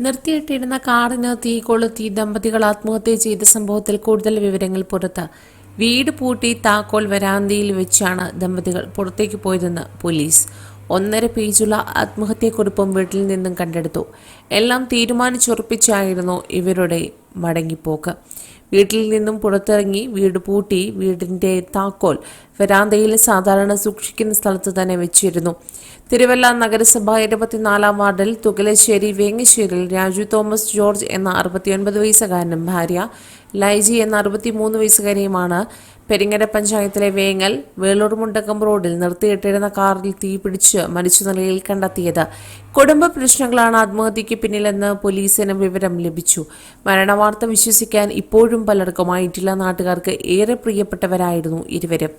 നിർത്തിയിട്ടിരുന്ന കാറിന് തീ കൊളുത്തി ദമ്പതികൾ ആത്മഹത്യ ചെയ്ത സംഭവത്തിൽ കൂടുതൽ വിവരങ്ങൾ പുറത്ത്. വീട് പൂട്ടി താക്കോൽ വരാന്തിയിൽ വെച്ചാണ് ദമ്പതികൾ പുറത്തേക്ക് പോയതെന്ന് പോലീസ്. ഒന്നര പേജുള്ള ആത്മഹത്യക്കുറിപ്പും വീട്ടിൽ നിന്നും കണ്ടെടുത്തു. എല്ലാം തീരുമാനിച്ചുറപ്പിച്ചായിരുന്നു ഇവരുടെ മടങ്ങിപ്പോക്ക്. വീട്ടിൽ നിന്നും പുറത്തിറങ്ങി വീട് പൂട്ടി വീടിന്റെ താക്കോൽ വരാന്തയിൽ സാധാരണ സൂക്ഷിക്കുന്ന സ്ഥലത്ത് തന്നെ വെച്ചിരുന്നു. തിരുവല്ല നഗരസഭ ഇരുപത്തിനാലാം വാർഡിൽ തുകലശ്ശേരി വേങ്ങശ്ശേരിയിൽ രാജു തോമസ് ജോർജ് എന്ന അറുപത്തിയൊൻപത് വയസ്സുകാരനും ഭാര്യ ലൈജി എന്ന അറുപത്തിമൂന്ന് വയസ്സുകാരിയുമാണ് പെരിങ്ങര പഞ്ചായത്തിലെ വേങ്ങൽ വേളൂർ മുണ്ടക്കം റോഡിൽ നിർത്തിയിട്ടിരുന്ന കാറിൽ തീപിടിച്ച് മരിച്ച നിലയിൽ കണ്ടെത്തിയത്. കുടുംബ പ്രശ്നങ്ങളാണ് ആത്മഹത്യയ്ക്ക് പിന്നിലെന്ന് പോലീസിന് വിവരം ലഭിച്ചു. മരണവാർത്ത വിശ്വസിക്കാൻ ഇപ്പോഴും പലർക്കുമായിട്ടില്ല. നാട്ടുകാർക്ക് ഏറെ പ്രിയപ്പെട്ടവരായിരുന്നു ഇരുവരും.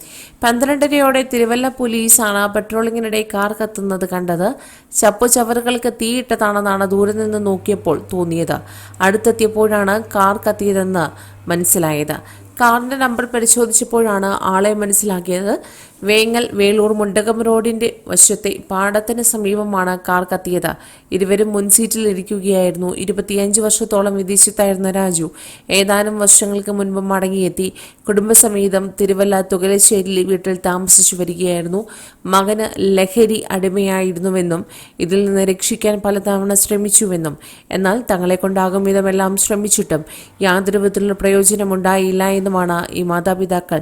പന്ത്രണ്ടരയോടെ തിരുവല്ല പോലീസാണ് പെട്രോളിങ്ങിനിടെ കാർ കത്തുന്നത് കണ്ടത്. ചപ്പു ചവറുകൾക്ക് തീയിട്ടതാണെന്നാണ് ദൂരെ നിന്ന് നോക്കിയപ്പോൾ തോന്നിയത്. അടുത്തെത്തിയപ്പോഴാണ് കാർ കത്തിയതെന്ന് മനസ്സിലായത്. കാറിന്റെ നമ്പർ പരിശോധിച്ചപ്പോഴാണ് ആളെ മനസ്സിലാക്കിയത്. വേങ്ങൽ വേളൂർ മുണ്ടകം റോഡിന്റെ വശത്തെ പാടത്തിന് സമീപമാണ് കാർ കത്തിയത്. ഇരുവരും മുൻസീറ്റിൽ ഇരിക്കുകയായിരുന്നു. ഇരുപത്തിയഞ്ച് വർഷത്തോളം വിദേശത്തായിരുന്ന രാജു ഏതാനും വർഷങ്ങൾക്ക് മുൻപ് മടങ്ങിയെത്തി. കുടുംബസമേതം തിരുവല്ല തുകലശ്ശേരിയിലെ വീട്ടിൽ താമസിച്ചു വരികയായിരുന്നു. മകന് ലഹരി അടിമയായിരുന്നുവെന്നും ഇതിൽ നിന്ന് രക്ഷിക്കാൻ പലതവണ ശ്രമിച്ചുവെന്നും എന്നാൽ തങ്ങളെ കൊണ്ടാകും വിധമെല്ലാം ശ്രമിച്ചിട്ടും യാതൊരു വിധത്തിലുള്ള പ്രയോജനമുണ്ടായില്ല എന്നുമാണ് ഈ മാതാപിതാക്കൾ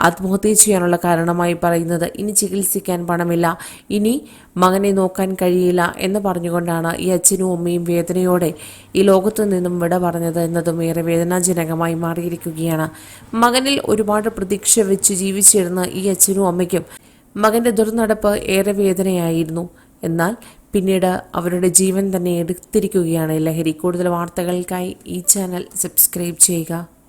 ആത്മഹത്യ ചെയ്യാനുള്ള കാരണമായി പറയുന്നത് ഇനി ചികിത്സിക്കാൻ പണമില്ല. ഇനി മകനെ നോക്കാൻ കഴിയില്ല എന്ന് പറഞ്ഞുകൊണ്ടാണ് ഈ അച്ഛനും അമ്മയും വേദനയോടെ ഈ ലോകത്തു നിന്നും വിട പറഞ്ഞത് എന്നതും ഏറെ വേദനാജനകമായി മാറിയിരിക്കുകയാണ്. മകനിൽ ഒരുപാട് പ്രതീക്ഷ വെച്ച് ജീവിച്ചിരുന്ന ഈ അച്ഛനും അമ്മയ്ക്കും മകന്റെ ദുർനടപ്പ് ഏറെ വേദനയായിരുന്നു. എന്നാൽ പിന്നീട് അവരുടെ ജീവൻ തന്നെ എടുത്തിരിക്കുകയാണ് ലഹരി. കൂടുതൽ വാർത്തകൾക്കായി ഈ ചാനൽ സബ്സ്ക്രൈബ് ചെയ്യുക.